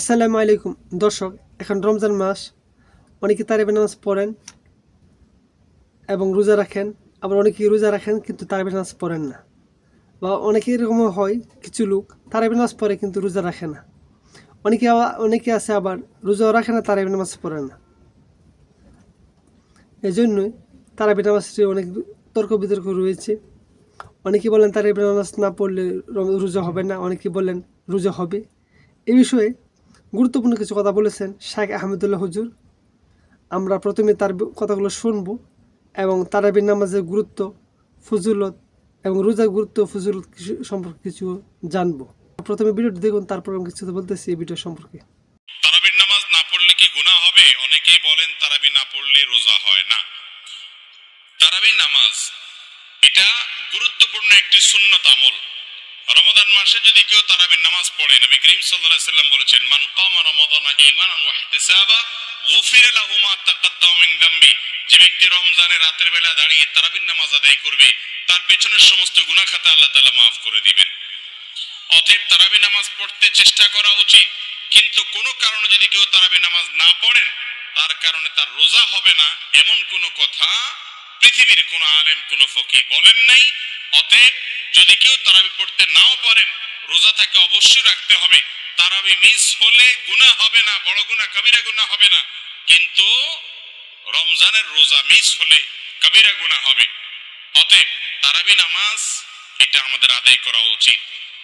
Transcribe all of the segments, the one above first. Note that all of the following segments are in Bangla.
আসসালামু আলাইকুম। দর্শক, এখন রমজান মাস, অনেকে তারাবি নামাজ পড়েন এবং রোজা রাখেন, আবার অনেকে রোজা রাখেন কিন্তু তারাবি নামাজ পড়েন না। বা অনেকে এরকমও হয়, কিছু লোক তারাবি নামাজ পড়ে কিন্তু রোজা রাখে না। অনেকে অনেকে আছে আবার রোজাও রাখে না তারাবি নামাজ পড়ে না। এই জন্যই তারাবি নামাজটি অনেক তর্ক বিতর্ক রয়েছে। অনেকে বলেন তারাবি নামাজ না পড়লে রোজা হবে না, অনেকে বলেন রোজা হবে। এ বিষয়ে গুরুত্বপূর্ণ কিছু কথা বলেছেন শাহ আহমেদুল্লাহ হুজুর। আমরা প্রথমে তার কথাগুলো শুনব এবং তারাবির নামাজের গুরুত্ব, ফজুলত এবং রোজার গুরুত্ব, ফজুলত সম্পর্কে কিছু জানব। প্রথমে ভিডিওটি দেখুন, তারপর আমি কিছু বলতেছি এই ভিডিও সম্পর্কে। তারাবির নামাজ না পড়লে কি গুনাহ হবে? অনেকেই বলেন তারাবি না পড়লে রোজা হয় না। তারাবি নামাজ, এটা গুরুত্বপূর্ণ একটি সুন্নত আমল। রমাদান মাসে যদি কেউ তারাবির নামাজ পড়ে, নবী করিম সাল্লাল্লাহু সাল্লাম বলেছেন, মান কামা রমাদানা ঈমানান ওয়া ইহতিসাবা, গুফিরা লাহু মা তাকাদ্দামা মিন যে ব্যক্তি রমজানে রাতের বেলা দাঁড়িয়ে তারাবির নামাজ আদায় করবে, তার পেছনের সমস্ত গুনাহ খাতা আল্লাহ তাআলা মাফ করে দিবেন। অতএব তারাবি নামাজ পড়তে চেষ্টা করা উচিত, কিন্তু কোনো কারণে যদি কেউ তারাবি নামাজ না পড়েন, তার কারণে তার রোজা হবে না, এমন কোনো কথা পৃথিবীর কোনো আলেম, কোনো ফকি বলেন নাই। অতএব যদি কেউ তারাবি পড়তে নাও পারেন, রোজা তাকে অবশ্যই রাখতে হবে। তারাবি মিস হলে গুনাহ হবে না, বড় গুনাহ, কবিরা গুনাহ হবে না। কিন্তু রমজানের রোজা মিস হলে কবিরা গুনাহ হবে। অতএব তারাবি নামাজ, এটা আমাদের আদায় করা উচিত।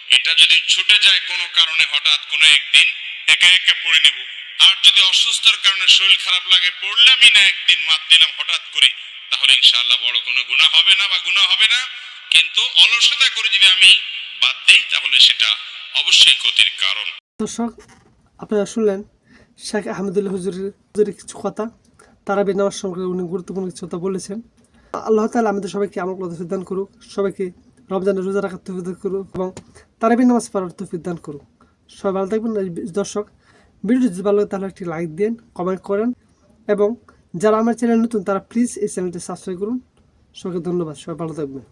এটা যদি ছুটে যায় কোনো কারণে, হঠাৎ কোনো একদিন, একে একে পড়ে নেব। আর যদি অসুস্থতার কারণে শরীর খারাপ লাগে, পড়লামই না একদিন মাত দিলাম হঠাৎ করে, তাহলে ইনশাআল্লাহ বড় কোনো গুনাহ হবে না বা গুনাহ হবে না। কিন্তু অলসতা করে যদি আমি বাদ দিই, তাহলে সেটা অবশ্যই ক্ষতির কারণ। দর্শক, আপনারা শুনলেন শেখ আহমেদুল্লাহ হুজুরের কিছু কথা। তারাবি নামাজ সম্পর্কে উনি গুরুত্বপূর্ণ কিছু কথা বলেছেন। আল্লাহ তালা আমাদের সবাইকে আমল করতে দান করুক, সবাইকে রমজানের রোজা রাখার তৌফিক দান করুক এবং তারাবি নামাজ পড়ার তৌফিক দান করুক। সবাই ভালো থাকবেন। দর্শক, ভিডিওটি যদি ভালো লাগে তাহলে একটি লাইক দিন, কমেন্ট করেন এবং যারা আমার চ্যানেল নতুন, তারা প্লিজ এই চ্যানেলটি সাবস্ক্রাইব করুন। সবাইকে ধন্যবাদ। সবাই ভালো থাকবেন।